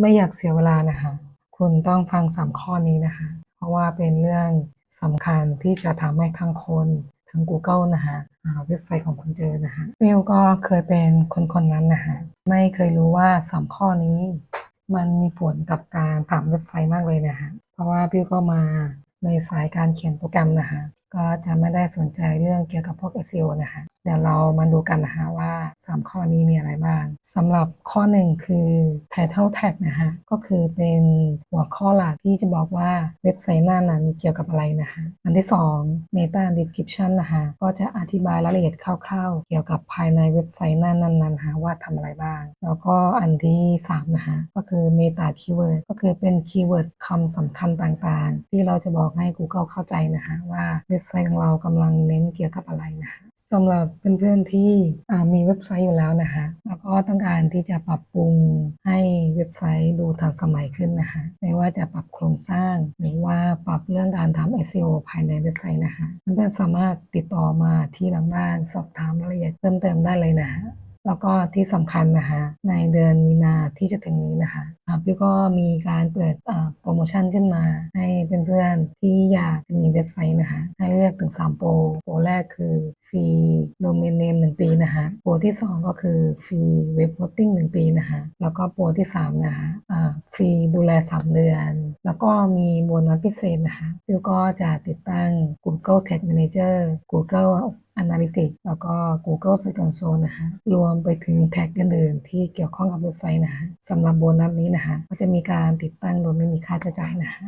ไม่อยากเสียเวลานะคะ คุณต้องฟังสามข้อนี้นะคะ เพราะว่าเป็นเรื่องสำคัญที่จะทำให้ทั้งคนทั้ง Google นะคะเว็บไซต์ของคุณเจอนะคะมิวก็เคยเป็นคนคนนั้นนะคะไม่เคยรู้ว่าสามข้อนี้ มันมีผลกับการทำเว็บไซต์มากเลยนะคะเพราะว่าพิวก็มาในสายการเขียนโปรแกรมนะคะก็จะไม่ได้สนใจเรื่องเกี่ยวกับพวก SEO นะคะ เดี๋ยวเรามาดูกันนะคะว่า 3 ข้อนี้มีอะไรบ้างสำหรับข้อหนึ่งคือ title tag นะคะก็คือเป็นหัวข้อหลักที่จะบอกว่าเว็บไซต์หน้านั้นเกี่ยวกับอะไรนะคะ อันที่ 2 meta description นะคะก็จะอธิบายรายละเอียดคร่าวๆ เกี่ยวกับภายในเว็บไซต์หน้านั้นๆนะคะว่าทำอะไรบ้าง แล้วก็อันที่ 3 นะคะก็คือ meta keyword ก็คือเป็นคีย์เวิร์ดคำสำคัญต่างๆ ที่เราจะบอกให้ Google เข้าใจนะคะว่าเว็บไซต์ของเรากำลังเน้นเกี่ยวกับอะไรนะคะ สำหรับเพื่อนๆที่มีเว็บไซต์อยู่แล้วนะคะแล้วก็ต้องการที่จะปรับปรุงให้เว็บไซต์ดูทันสมัยขึ้นนะคะไม่ว่าจะปรับโครงสร้าง หรือว่าปรับเรื่องการทำ SEO ภายในเว็บไซต์นะคะเพื่อนๆสามารถติดต่อมาที่หลังบ้านสอบถามรายละเอียดเพิ่มเติมได้เลยนะคะ แล้วก็ที่สำคัญนะคะในเดือนมีนาที่จะถึงนี้นะคะพี่ก็มีการเปิดโปรโมชั่นขึ้นมา ให้เพื่อนๆที่อยากจะมีเว็บไซต์นะคะให้เลือกถึง 3 โปรโปรแรกคือฟรีโดเมนเนม1ปีนะคะโปรที่ 2 ก็คือฟรีเว็บโฮสติ้ง1ปีนะคะแล้วก็โปรที่ 3 นะคะฟรีดูแล 3 เดือน แล้วก็มีโบนัสพิเศษนะคะพิวก็จะติดตั้ง Google Tag Manager Google Analytics แล้วก็ Google Search Console นะคะรวมไปถึงแท็กอื่นๆที่เกี่ยวข้องกับเว็บไซต์นะคะสำหรับโบนัสนี้นะคะก็จะมีการติดตั้งโดยไม่มีค่าใช้จ่ายนะคะ